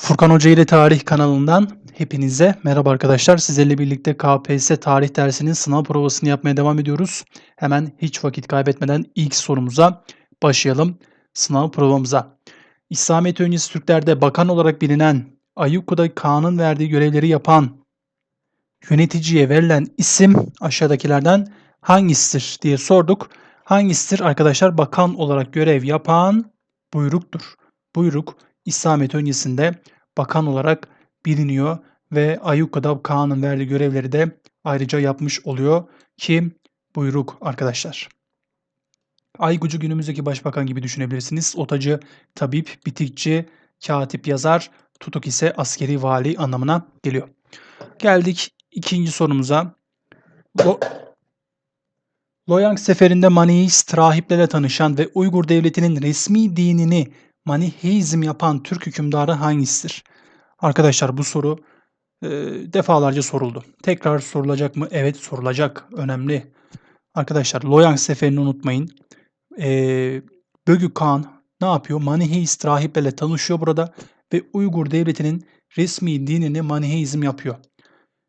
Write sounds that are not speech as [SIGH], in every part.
Furkan Hoca ile Tarih kanalından hepinize merhaba arkadaşlar. Sizlerle birlikte KPSS tarih dersinin sınav provasını yapmaya devam ediyoruz. Hemen hiç vakit kaybetmeden ilk sorumuza başlayalım. Sınav provamıza. İslamiyet öncesi Türklerde bakan olarak bilinen, Ayyuku'da Kağan'ın verdiği görevleri yapan yöneticiye verilen isim aşağıdakilerden hangisidir diye sorduk. Hangisidir arkadaşlar? Bakan olarak görev yapan buyruktur. Buyruk İslamiyet öncesinde bakan olarak biliniyor ve Ayyuka'da Kağan'ın verdiği görevleri de ayrıca yapmış oluyor ki buyruk arkadaşlar. Aygucu günümüzdeki başbakan gibi düşünebilirsiniz. Otacı, tabip, bitikçi, katip yazar, tutuk ise askeri vali anlamına geliyor. Geldik ikinci sorumuza. Lo Loyang seferinde Maniheist rahiplerle tanışan ve Uygur devletinin resmi dinini Maniheizm yapan Türk hükümdarı hangisidir? Arkadaşlar bu soru e, defalarca soruldu. Tekrar sorulacak mı? Evet sorulacak. Önemli. Arkadaşlar Loyang seferini unutmayın. E, Bögü Kağan ne yapıyor? Maniheist rahiplerle tanışıyor burada ve Uygur devletinin resmi dinini Maniheizm yapıyor.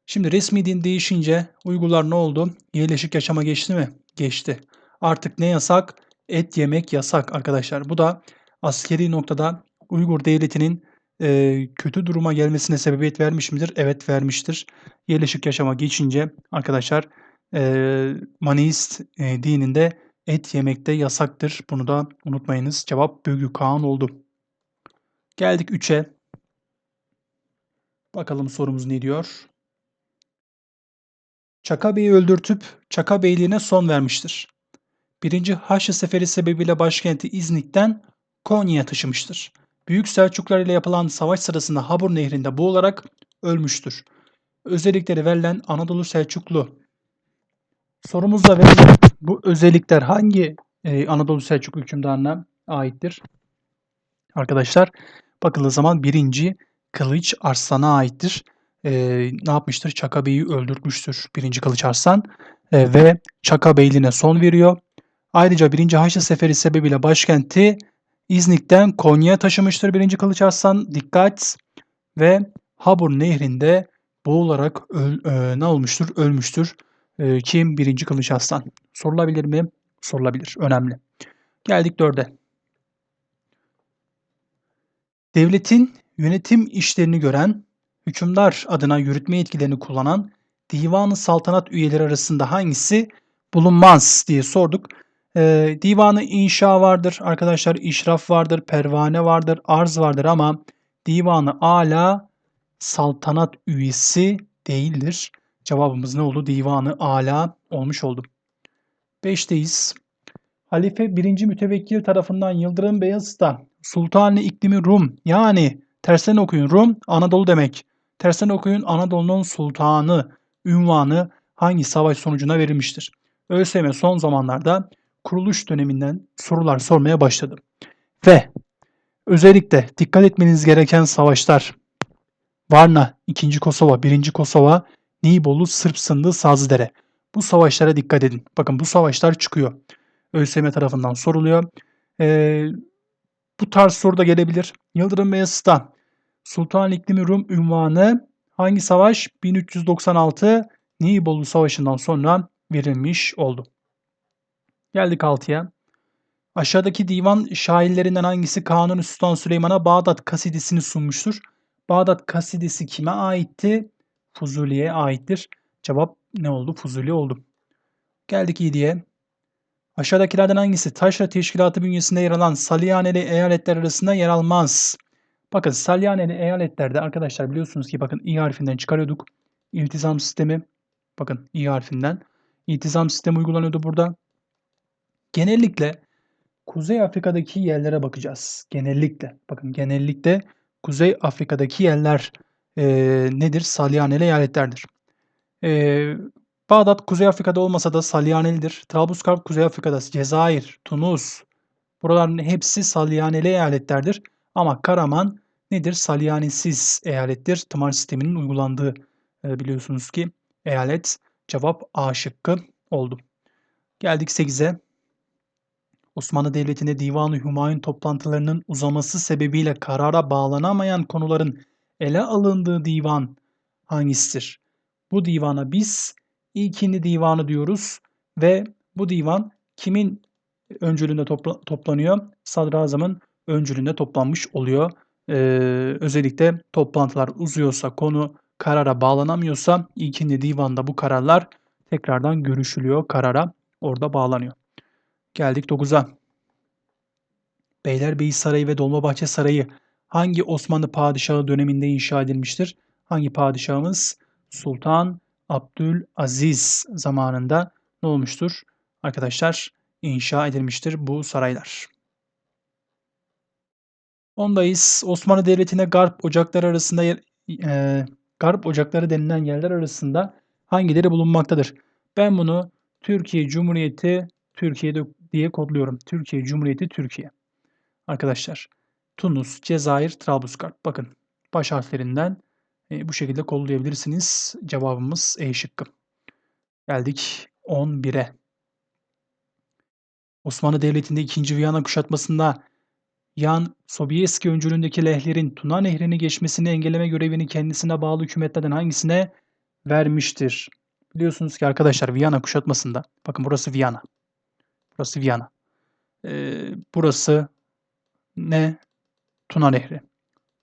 Şimdi resmi din değişince Uygurlar ne oldu? Yerleşik yaşama geçti mi? Geçti. Artık ne yasak? Et yemek yasak arkadaşlar. Bu da askeri noktada Uygur devletinin e, kötü duruma gelmesine sebebiyet vermiş midir? Evet vermiştir. Yerleşik yaşama geçince arkadaşlar e, Maniist e, dininde et yemekte yasaktır. Bunu da unutmayınız. Cevap Bögü Kağan oldu. Geldik 3'e. Bakalım sorumuz ne diyor? Çaka Bey'i öldürtüp Çaka Beyliğine son vermiştir. Birinci Haçlı Seferi sebebiyle başkenti İznik'ten Konya'ya taşımıştır. Büyük Selçuklar ile yapılan savaş sırasında Habur Nehri'nde boğularak ölmüştür. Özellikleri verilen Anadolu Selçuklu. Sorumuzda verilen bu özellikler hangi e, Anadolu Selçuklu hükümdarına aittir? Arkadaşlar bakıldığı zaman birinci Kılıç Arslan'a aittir. E, ne yapmıştır? Çaka Bey'i öldürtmüştür birinci Kılıç Arslan e, ve Çaka Beyliğine son veriyor. Ayrıca 1. Haçlı Seferi sebebiyle başkenti İznik'ten Konya'ya taşımıştır 1. Kılıç Arslan. Dikkat! Ve Habur Nehri'nde boğularak öl, e, ne olmuştur? Ölmüştür. E, kim? 1. Kılıç Arslan. Sorulabilir mi? Sorulabilir. Önemli. Geldik dörde. Devletin yönetim işlerini gören, hükümdar adına yürütme yetkilerini kullanan divanı saltanat üyeleri arasında hangisi bulunmaz diye sorduk. E, divanı inşa vardır arkadaşlar, işraf vardır, pervane vardır, arz vardır ama divanı ala saltanat üyesi değildir. Cevabımız ne oldu? Divanı ala olmuş oldu. 5'teyiz. Halife 1. Mütevekkil tarafından Yıldırım Beyazıt'ta Sultanı iklimi Rum yani tersten okuyun Rum Anadolu demek. Tersten okuyun Anadolu'nun sultanı ünvanı hangi savaş sonucuna verilmiştir? ÖSYM son zamanlarda kuruluş döneminden sorular sormaya başladı. Ve özellikle dikkat etmeniz gereken savaşlar Varna, 2. Kosova, 1. Kosova, Nibolu, Sırp Sındı, Sazlıdere. Bu savaşlara dikkat edin. Bakın bu savaşlar çıkıyor. ÖSYM tarafından soruluyor. Ee, bu tarz soru da gelebilir. Yıldırım Beyazıt'ta Sultan İklimi Rum ünvanı hangi savaş? 1396 Nibolu Savaşı'ndan sonra verilmiş oldu. Geldik 6'ya. Aşağıdaki divan şairlerinden hangisi Kanuni Sultan Süleyman'a Bağdat kasidesini sunmuştur? Bağdat kasidesi kime aitti? Fuzuli'ye aittir. Cevap ne oldu? Fuzuli oldu. Geldik 7'ye. Aşağıdakilerden hangisi Taşra Teşkilatı bünyesinde yer alan Salyaneli eyaletler arasında yer almaz? Bakın Salyaneli eyaletlerde arkadaşlar biliyorsunuz ki bakın i harfinden çıkarıyorduk. İltizam sistemi. Bakın i harfinden. İltizam sistemi uygulanıyordu burada. Genellikle Kuzey Afrika'daki yerlere bakacağız. Genellikle. Bakın genellikle Kuzey Afrika'daki yerler e, nedir? Salyaneli eyaletlerdir. E, Bağdat Kuzey Afrika'da olmasa da Salyanelidir. Trablusgarp Kuzey Afrika'da, Cezayir, Tunus buraların hepsi Salyaneli eyaletlerdir. Ama Karaman nedir? Salyanesiz eyalettir. Tımar sisteminin uygulandığı e, biliyorsunuz ki eyalet. Cevap A şıkkı oldu. Geldik 8'e. Osmanlı Devleti'nde Divan-ı Hümayun toplantılarının uzaması sebebiyle karara bağlanamayan konuların ele alındığı divan hangisidir? Bu divana biz ilkindi divanı diyoruz ve bu divan kimin öncülüğünde topla- toplanıyor? Sadrazamın öncülüğünde toplanmış oluyor. Ee, özellikle toplantılar uzuyorsa, konu karara bağlanamıyorsa ilkindi divanda bu kararlar tekrardan görüşülüyor, karara orada bağlanıyor. Geldik 9'a. Beylerbeyi Sarayı ve Dolmabahçe Sarayı hangi Osmanlı padişahı döneminde inşa edilmiştir? Hangi padişahımız? Sultan Abdülaziz zamanında ne olmuştur? Arkadaşlar inşa edilmiştir bu saraylar. Ondayız. Osmanlı Devleti'ne Garp ocakları arasında yer, e, Garp ocakları denilen yerler arasında hangileri bulunmaktadır? Ben bunu Türkiye Cumhuriyeti Türkiye'de diye kodluyorum. Türkiye Cumhuriyeti Türkiye. Arkadaşlar Tunus, Cezayir, Trablusgarp. Bakın baş harflerinden e, bu şekilde kodlayabilirsiniz. Cevabımız E şıkkı. Geldik 11'e. Osmanlı Devleti'nde 2. Viyana kuşatmasında Yan Sobieski öncülüğündeki lehlerin Tuna Nehri'ni geçmesini engelleme görevini kendisine bağlı hükümetlerden hangisine vermiştir? Biliyorsunuz ki arkadaşlar Viyana kuşatmasında, bakın burası Viyana. Burası Viyana. Ee, burası ne? Tuna Nehri.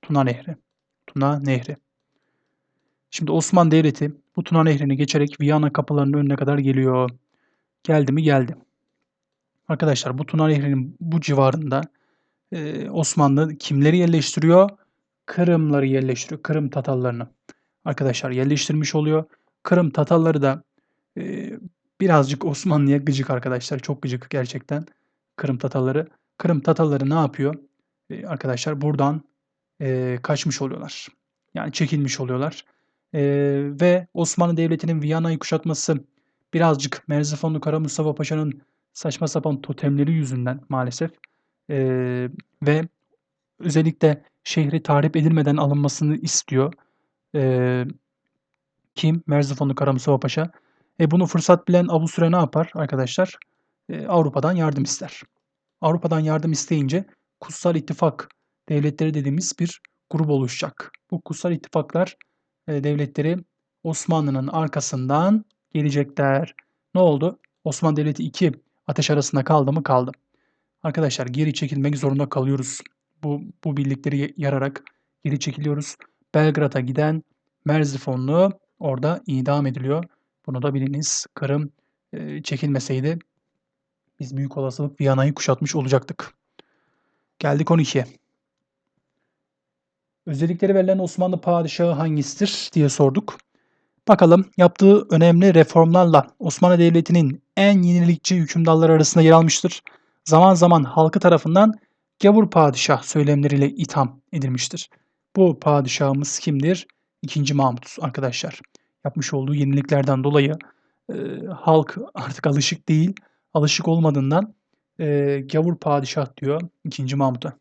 Tuna Nehri. Tuna Nehri. Şimdi Osmanlı Devleti bu Tuna Nehri'ni geçerek Viyana kapılarının önüne kadar geliyor. Geldi mi? Geldi. Arkadaşlar bu Tuna Nehri'nin bu civarında e, Osmanlı kimleri yerleştiriyor? Kırımları yerleştiriyor. Kırım Tatarlarını. Arkadaşlar yerleştirmiş oluyor. Kırım Tatarları da e, birazcık Osmanlı'ya gıcık arkadaşlar. Çok gıcık gerçekten Kırım Tatarları. Kırım Tatarları ne yapıyor? E, arkadaşlar buradan e, kaçmış oluyorlar. Yani çekilmiş oluyorlar. E, ve Osmanlı Devleti'nin Viyana'yı kuşatması birazcık Merzifonlu Kara Mustafa Paşa'nın saçma sapan totemleri yüzünden maalesef e, ve özellikle şehri tahrip edilmeden alınmasını istiyor. E, kim? Merzifonlu Kara Mustafa Paşa. E, bunu fırsat bilen Abu Süre ne yapar arkadaşlar? E, Avrupa'dan yardım ister. Avrupa'dan yardım isteyince Kutsal İttifak devletleri dediğimiz bir grup oluşacak. Bu Kutsal İttifaklar e, devletleri Osmanlı'nın arkasından gelecekler. Ne oldu? Osmanlı Devleti iki ateş arasında kaldı mı? Kaldı. Arkadaşlar geri çekilmek zorunda kalıyoruz. Bu, bu birlikleri yararak geri çekiliyoruz. Belgrad'a giden Merzifonlu orada idam ediliyor. Bunu da biliniz. Kırım e, çekilmeseydi biz büyük olasılık Viyana'yı kuşatmış olacaktık. Geldik 12'ye. Özellikleri verilen Osmanlı padişahı hangisidir diye sorduk. Bakalım yaptığı önemli reformlarla Osmanlı Devleti'nin en yenilikçi hükümdarları arasında yer almıştır. Zaman zaman halkı tarafından gavur padişah söylemleriyle itham edilmiştir. Bu padişahımız kimdir? İkinci Mahmut arkadaşlar. Yapmış olduğu yeniliklerden dolayı e, halk artık alışık değil. Alışık olmadığından e, gavur padişah diyor ikinci Mahmut'a.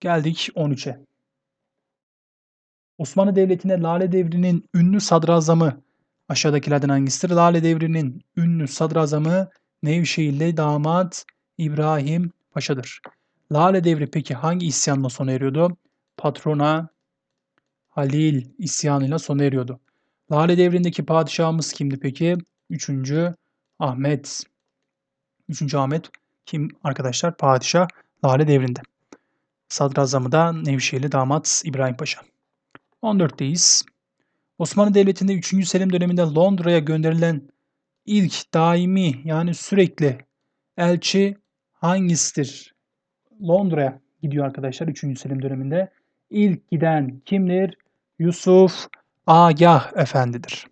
Geldik 13'e. Osmanlı Devleti'ne Lale Devri'nin ünlü sadrazamı aşağıdakilerden hangisidir? Lale Devri'nin ünlü sadrazamı Nevşehirli damat İbrahim Paşa'dır. Lale Devri peki hangi isyanla sona eriyordu? Patrona Halil isyanıyla sona eriyordu. Lale Devri'ndeki padişahımız kimdi peki? Üçüncü Ahmet. Üçüncü Ahmet kim arkadaşlar? Padişah Lale Devri'nde. Sadrazamı da Nevşehirli damat İbrahim Paşa. 14'teyiz. Osmanlı Devleti'nde 3. Selim döneminde Londra'ya gönderilen ilk daimi yani sürekli elçi hangisidir? Londra'ya gidiyor arkadaşlar 3. Selim döneminde. İlk giden kimdir? Yusuf Agah Efendidir.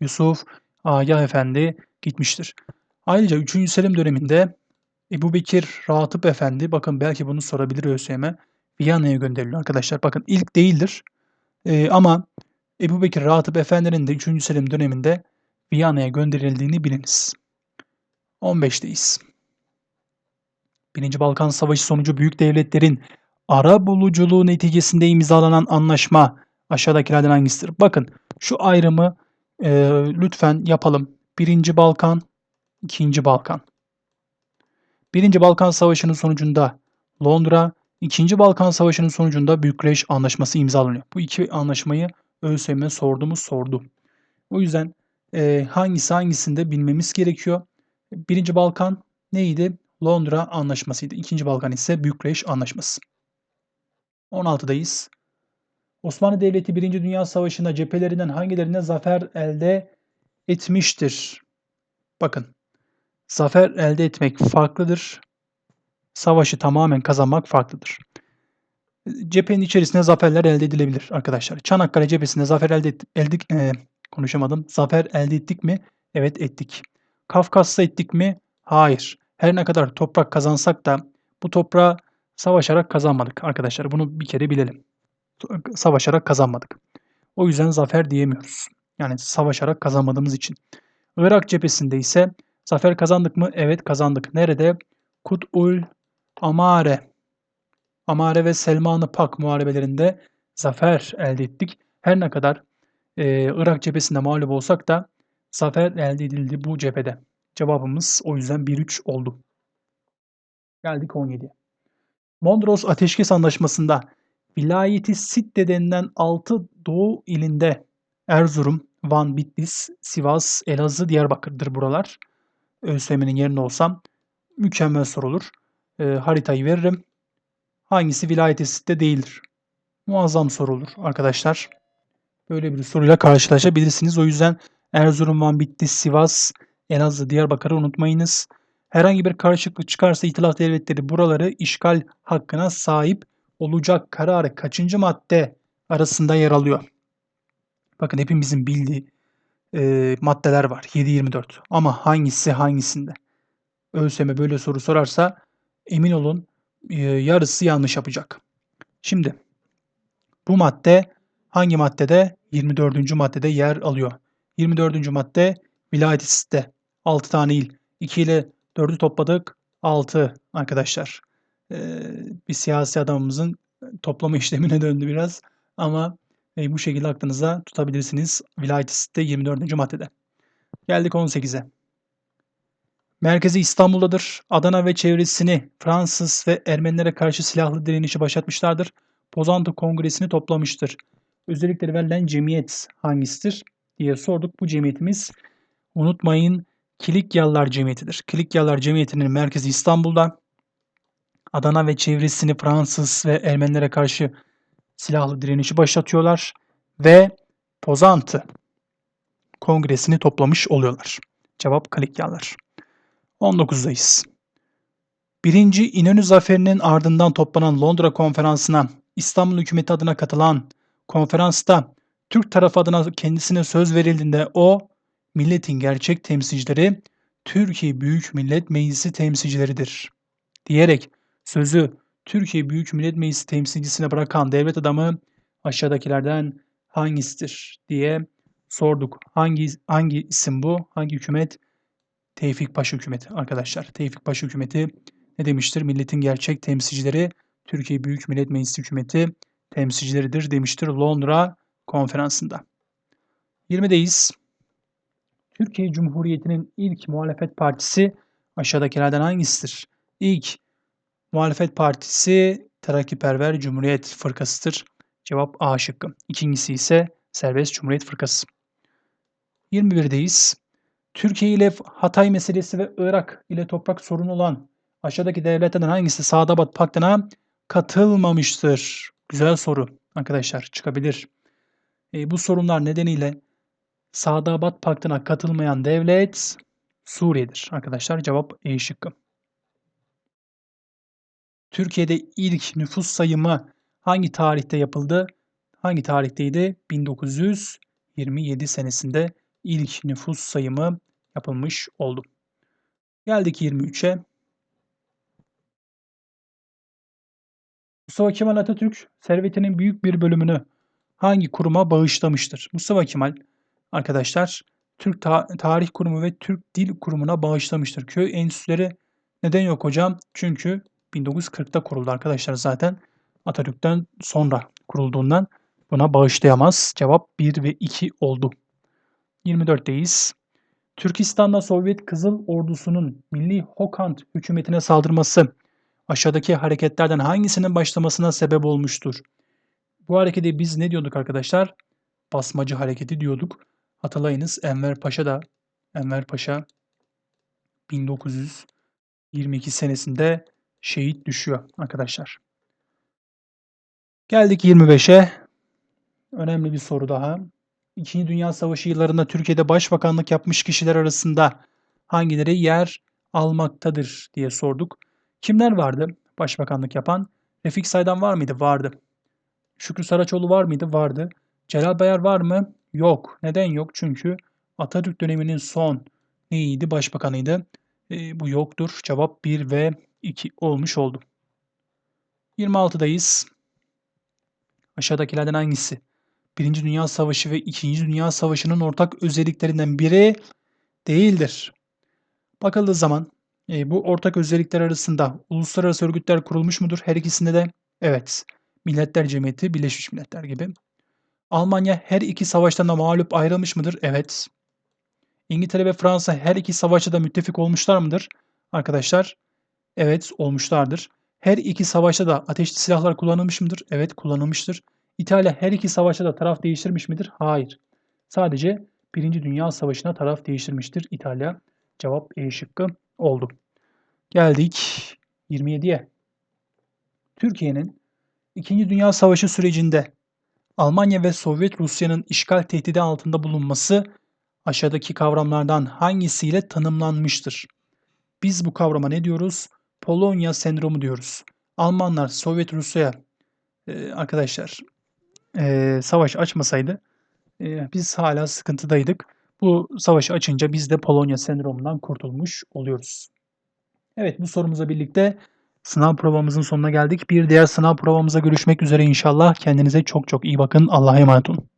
Yusuf Agah Efendi gitmiştir. Ayrıca 3. Selim döneminde Ebu Bekir Ratıp Efendi, bakın belki bunu sorabilir ÖSYM, Viyana'ya gönderiliyor arkadaşlar. Bakın ilk değildir ee, ama Ebu Bekir Ratıp Efendi'nin de 3. Selim döneminde Viyana'ya gönderildiğini biliniz. 15'teyiz. Birinci Balkan Savaşı sonucu büyük devletlerin ara buluculuğu neticesinde imzalanan anlaşma aşağıdakilerden hangisidir? Bakın şu ayrımı e, lütfen yapalım. Birinci Balkan, ikinci Balkan. Birinci Balkan Savaşı'nın sonucunda Londra, İkinci Balkan Savaşı'nın sonucunda Bükreş Anlaşması imzalanıyor. Bu iki anlaşmayı ÖSYM sordu mu sordu. O yüzden e, hangisi hangisinde bilmemiz gerekiyor. Birinci Balkan neydi? Londra Anlaşması'ydı. İkinci Balkan ise Bükreş Anlaşması. 16'dayız. Osmanlı Devleti 1. Dünya Savaşı'nda cephelerinden hangilerine zafer elde etmiştir? Bakın, zafer elde etmek farklıdır. Savaşı tamamen kazanmak farklıdır. Cephenin içerisinde zaferler elde edilebilir arkadaşlar. Çanakkale cephesinde zafer elde ettik, elde, e, konuşamadım. Zafer elde ettik mi? Evet ettik. Kafkas'ta ettik mi? Hayır. Her ne kadar toprak kazansak da bu toprağı savaşarak kazanmadık arkadaşlar. Bunu bir kere bilelim. Savaşarak kazanmadık. O yüzden zafer diyemiyoruz. Yani savaşarak kazanmadığımız için. Irak cephesinde ise zafer kazandık mı? Evet kazandık. Nerede? Kut'ul Amare. Amare ve Selman-ı Pak muharebelerinde zafer elde ettik. Her ne kadar e, Irak cephesinde mağlup olsak da zafer elde edildi bu cephede. Cevabımız o yüzden 1-3 oldu. Geldik 17'ye. Mondros Ateşkes Anlaşması'nda vilayeti Sitte denilen 6 Doğu ilinde Erzurum, Van, Bitlis, Sivas, Elazığ, Diyarbakır'dır buralar. ÖSYM'nin yerinde olsam mükemmel soru olur. E, haritayı veririm. Hangisi vilayeti Sitte değildir? Muazzam soru olur arkadaşlar. Böyle bir soruyla karşılaşabilirsiniz. O yüzden Erzurum, Van, Bitlis, Sivas, Elazığ, Diyarbakır'ı unutmayınız. Herhangi bir karışıklık çıkarsa İtilaf Devletleri buraları işgal hakkına sahip olacak kararı kaçıncı madde arasında yer alıyor? Bakın hepimizin bildiği e, maddeler var. 7-24. Ama hangisi hangisinde? ÖSYM böyle soru sorarsa emin olun e, yarısı yanlış yapacak. Şimdi bu madde hangi maddede? 24. maddede yer alıyor. 24. madde vilayet site. 6 tane il. 2 ile 4'ü topladık. 6 arkadaşlar. Ee, bir siyasi adamımızın toplama [LAUGHS] işlemine döndü biraz. Ama e, bu şekilde aklınıza tutabilirsiniz. Vilayet site 24. maddede. Geldik 18'e. Merkezi İstanbul'dadır. Adana ve çevresini Fransız ve Ermenilere karşı silahlı direnişi başlatmışlardır. Pozantı Kongresi'ni toplamıştır. Özellikleri verilen cemiyet hangisidir diye sorduk. Bu cemiyetimiz unutmayın Kilikyalılar Cemiyeti'dir. Kilikyalılar Cemiyeti'nin merkezi İstanbul'da. Adana ve çevresini Fransız ve Ermenilere karşı silahlı direnişi başlatıyorlar ve Pozantı Kongresi'ni toplamış oluyorlar. Cevap Kilikyalılar. 19'dayız. Birinci İnönü Zaferi'nin ardından toplanan Londra Konferansı'na İstanbul hükümeti adına katılan konferansta Türk tarafı adına kendisine söz verildiğinde o milletin gerçek temsilcileri Türkiye Büyük Millet Meclisi temsilcileridir diyerek sözü Türkiye Büyük Millet Meclisi temsilcisine bırakan devlet adamı aşağıdakilerden hangisidir diye sorduk. Hangi hangi isim bu? Hangi hükümet? Tevfik Paşa hükümeti arkadaşlar. Tevfik Paşa hükümeti ne demiştir? Milletin gerçek temsilcileri Türkiye Büyük Millet Meclisi hükümeti temsilcileridir demiştir Londra konferansında. 20'deyiz. Türkiye Cumhuriyeti'nin ilk muhalefet partisi aşağıdakilerden hangisidir? İlk muhalefet partisi Terakkiperver Cumhuriyet Fırkası'dır. Cevap A şıkkı. İkincisi ise Serbest Cumhuriyet Fırkası. 21'deyiz. Türkiye ile Hatay meselesi ve Irak ile toprak sorunu olan aşağıdaki devletlerden hangisi Sadabat Paktı'na katılmamıştır? Güzel soru arkadaşlar çıkabilir. E, bu sorunlar nedeniyle Sadabat Paktı'na katılmayan devlet Suriye'dir arkadaşlar. Cevap E şıkkı. Türkiye'de ilk nüfus sayımı hangi tarihte yapıldı? Hangi tarihteydi? 1927 senesinde ilk nüfus sayımı yapılmış oldu. Geldik 23'e. Mustafa Kemal Atatürk servetinin büyük bir bölümünü hangi kuruma bağışlamıştır? Mustafa Kemal arkadaşlar Türk Ta Tarih Kurumu ve Türk Dil Kurumu'na bağışlamıştır. Köy enstitüleri neden yok hocam? Çünkü 1940'ta kuruldu arkadaşlar zaten. Atatürk'ten sonra kurulduğundan buna bağışlayamaz. Cevap 1 ve 2 oldu. 24'teyiz. Türkistan'da Sovyet Kızıl Ordusu'nun Milli Hokand hükümetine saldırması aşağıdaki hareketlerden hangisinin başlamasına sebep olmuştur? Bu harekete biz ne diyorduk arkadaşlar? Basmacı hareketi diyorduk. Hatırlayınız Enver Paşa da Enver Paşa 1922 senesinde şehit düşüyor arkadaşlar. Geldik 25'e. Önemli bir soru daha. İkinci Dünya Savaşı yıllarında Türkiye'de başbakanlık yapmış kişiler arasında hangileri yer almaktadır diye sorduk. Kimler vardı başbakanlık yapan? Refik Saydan var mıydı? Vardı. Şükrü Saraçoğlu var mıydı? Vardı. Celal Bayar var mı? Yok. Neden yok? Çünkü Atatürk döneminin son neydi? Başbakanıydı. E, bu yoktur. Cevap 1 ve 2 olmuş oldu. 26'dayız. Aşağıdakilerden hangisi? Birinci Dünya Savaşı ve İkinci Dünya Savaşı'nın ortak özelliklerinden biri değildir. Bakıldığı zaman e, bu ortak özellikler arasında uluslararası örgütler kurulmuş mudur? Her ikisinde de evet. Milletler Cemiyeti, Birleşmiş Milletler gibi. Almanya her iki savaştan da mağlup ayrılmış mıdır? Evet. İngiltere ve Fransa her iki savaşta da müttefik olmuşlar mıdır? Arkadaşlar, evet olmuşlardır. Her iki savaşta da ateşli silahlar kullanılmış mıdır? Evet kullanılmıştır. İtalya her iki savaşta da taraf değiştirmiş midir? Hayır. Sadece Birinci Dünya Savaşı'na taraf değiştirmiştir İtalya. Cevap E şıkkı oldu. Geldik 27'ye. Türkiye'nin İkinci Dünya Savaşı sürecinde Almanya ve Sovyet Rusya'nın işgal tehdidi altında bulunması aşağıdaki kavramlardan hangisiyle tanımlanmıştır? Biz bu kavrama ne diyoruz? Polonya sendromu diyoruz. Almanlar Sovyet Rusya'ya e, arkadaşlar e, savaş açmasaydı e, biz hala sıkıntıdaydık. Bu savaşı açınca biz de Polonya sendromundan kurtulmuş oluyoruz. Evet bu sorumuza birlikte sınav provamızın sonuna geldik. Bir diğer sınav provamıza görüşmek üzere inşallah. Kendinize çok çok iyi bakın. Allah'a emanet olun.